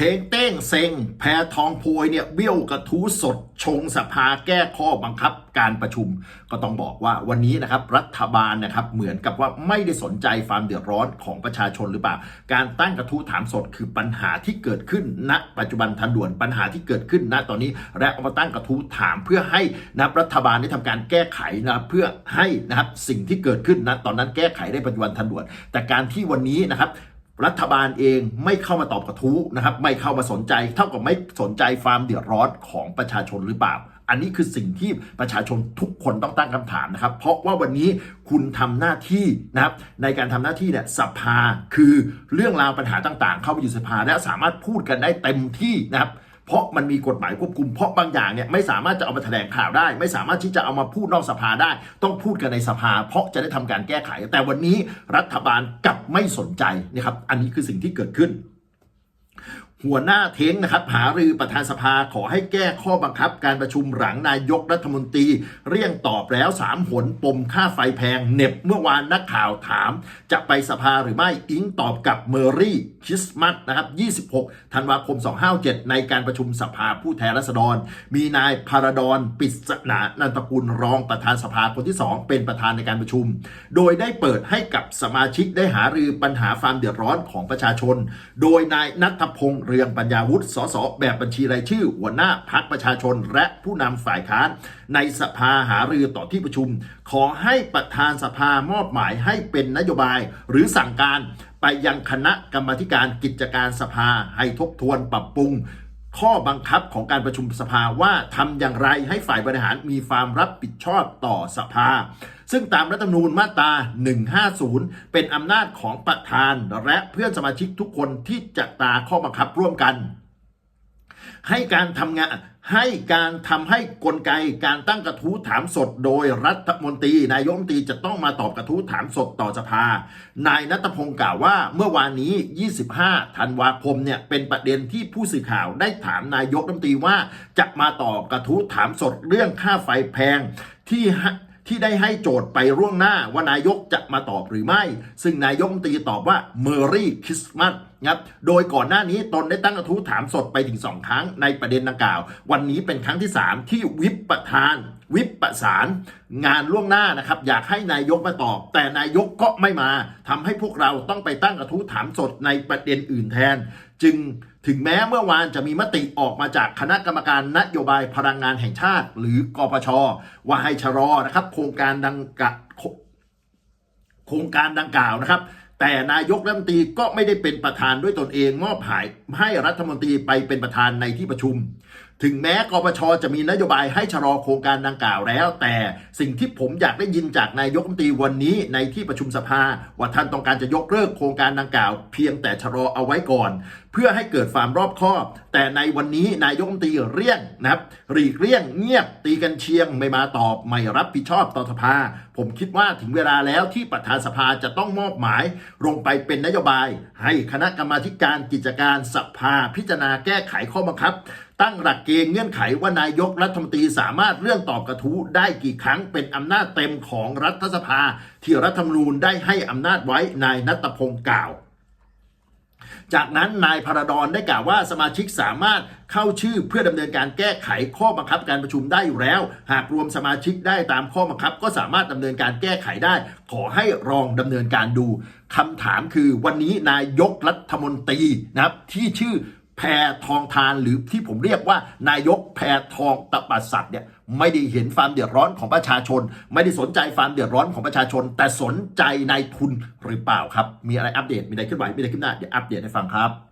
เทงเต้งเซ็ง แพทองโพยเนี่ยเบี้ยวกระทู้สดชงสภาแก้ข้อบังคับการประชุม ก็ต้องบอกว่าวันนี้นะครับรัฐบาลนะครับเหมือนกับว่าไม่ได้สนใจความเดือดร้อนของประชาชนหรือเปล่า การตั้งกระทู้ถามสดคือปัญหาที่เกิดขึ้นณ ปัจจุบันทันด่วนปัญหาที่เกิดขึ้นณตอนนี้ และเอามาตั้งกระทู้ถามเพื่อให้นะรัฐบาลได้ทำการแก้ไขนะเพื่อให้นะครับสิ่งที่เกิดขึ้นณตอนนั้นแก้ไขได้ปัจจุบันทันด่วน แต่การที่วันนี้นะครับ รัฐบาลเองไม่เข้ามาตอบกระทู้นะครับ ไม่เข้ามาสนใจ เท่ากับไม่สนใจความเดือดร้อนของประชาชนหรือเปล่า อันนี้คือสิ่งที่ประชาชนทุกคนต้องตั้งคำถามนะครับ เพราะว่าวันนี้คุณทำหน้าที่นะครับ ในการทำหน้าที่เนี่ยสภาคือเรื่องราวปัญหาต่าง ๆ เข้าไปอยู่สภาและสามารถพูดกันได้เต็มที่นะครับ เพราะมันมีกฎหมายควบคุมเพราะบางอย่างเนี่ยไม่สามารถจะเอามาแถลงข่าวได้ ไม่สามารถที่จะเอามาพูดนอกสภาได้ ต้องพูดกันในสภา เพราะจะได้ทำการแก้ไข แต่วันนี้รัฐบาลกลับไม่สนใจนะครับ อันนี้คือสิ่งที่เกิดขึ้นหัวหน้าเท้งนะครับหารือประธานสภาขอให้แก้ข้อบังคับการประชุมหลังนายกรัฐมนตรี เรียงตอบแล้วสามหนปมค่าไฟแพงเน็บเมื่อวานนักข่าวถาม จะไปสภาหรือไม่อิงตอบกับเมอรี่คริสต์มาสนะครับ 26 ธันวาคม 257 ในการประชุมสภาผู้แทนราษฎร มีนายพาราดอนปิศนานันตกุลรองประธานสภาคนที่ 2 เป็นประธานในการประชุม โดยได้เปิดให้กับสมาชิกได้หารือปัญหาความเดือดร้อนของประชาชน โดยนายนัทพงษ์เรืองปัญญาวุฒิ สส แบบบัญชีรายชื่อ หัวหน้าพักประชาชน และผู้นำฝ่ายค้าน ในสภาหารือต่อที่ประชุม ขอให้ประธานสภามอบหมายให้เป็นนโยบายหรือสั่งการไปยังคณะกรรมธิการกิจการสภา ให้ทบทวนปรับปรุง ข้อบังคับของการประชุมสภาว่าทำอย่างไรให้ฝ่ายบริหารมีความรับผิดชอบต่อสภา ซึ่งตามรัฐธรรมนูญมาตรา 150 เป็นอำนาจของประธานและเพื่อนสมาชิกทุกคนที่จะตาข้อบังคับร่วมกัน ให้การทำงานให้การทำให้กลไกการตั้งกระทู้ถามสด โดยรัฐมนตรี นายกรัฐมนตรีจะต้องมาตอบกระทู้ถามสดต่อสภา นายนัทพงศ์กล่าวว่าเมื่อวานนี้ 25 ธันวาคมเนี่ยเป็นประเด็นที่ผู้สื่อข่าวได้ถามนายกรัฐมนตรีว่า จะมาตอบกระทู้ถามสดเรื่องค่าไฟแพงที่ ที่ได้ให้โจทย์ไปร่วงหน้าว่านายกจะมาตอบหรือไม่ ซึ่งนายกตีตอบว่าเมอรี่คริสต์มาสครับโดยก่อนหน้านี้ตนได้ตั้งกระทู้ถามสดไปถึง 2 ครั้งในประเด็นดังกล่าว วันนี้เป็นครั้งที่ 3 ที่วิปประธาน วิปประสาน งานล่วงหน้านะครับ อยากให้นายกมาตอบ แต่นายกก็ไม่มาทำให้พวกเราต้องไปตั้งกระทู้ถามสดในประเด็นอื่นแทน จึง ถึงแม้เมื่อวานจะมีมติออกมาจากคณะกรรมการนโยบายพลังงานแห่งชาติ หรือกปชว่าให้ชะลอนะครับ โครงการดังกะโครงการดังกล่าวนะครับ แต่นายกรัฐมนตรีก็ไม่ได้เป็นประธานด้วยตนเองมอบหมายให้รัฐมนตรีไปเป็นประธานในที่ประชุม ถึงแม้กปชจะมีนโยบายให้ชะลอโครงการดังกล่าวแล้ว แต่สิ่งที่ผมอยากได้ยินจากนายกรัฐมนตรีวันนี้ในที่ประชุมสภา ว่าท่านต้องการจะยกเลิกโครงการดังกล่าว เพียงแต่ชะลอเอาไว้ก่อน เพื่อให้เกิดความรอบคอบแต่ในวันนี้นายกรัฐมนตรีเลี่ยงนะครับหลีกเลี่ยงเงียบตีกันเชียงไม่มาตอบไม่รับผิดชอบต่อสภา ผมคิดว่าถึงเวลาแล้วที่ประธานสภาจะต้องมอบหมาย ลงไปเป็นนโยบาย ให้คณะกรรมาการกิจการสภาพิจารณาแก้ไขข้อบังคับ ตั้งหลักเกณฑ์เงื่อนไขว่านายกรัฐมนตรีสามารถเรื่องตอบกระทู้ได้กี่ครั้งเป็นอำนาจเต็มของรัฐสภา ที่รัฐธรรมนูญได้ให้อำนาจไว้นายนัตพงศ์กล่าว จากนั้นนายพราดอนได้กล่าวว่าสมาชิกสามารถเข้าชื่อเพื่อดำเนินการแก้ไขข้อบังคับการประชุมได้อยู่แล้ว หากรวมสมาชิกได้ตามข้อบังคับ ก็สามารถดำเนินการแก้ไขได้ ขอให้รองดำเนินการดูคำถามคือวันนี้นายกรัฐมนตรีนะครับที่ชื่อ แพทองทานหรือที่ผมเรียกว่านายกแพทองตะปัสสัตว์เนี่ยไม่ได้เห็นความเดือดร้อนของประชาชน ไม่ได้สนใจความเดือดร้อนของประชาชน แต่สนใจนายทุนหรือเปล่าครับ มีอะไรอัปเดตมีอะไรขึ้นไหวมีอะไรขึ้นหน้าเดี๋ยวอัปเดตให้ฟังครับ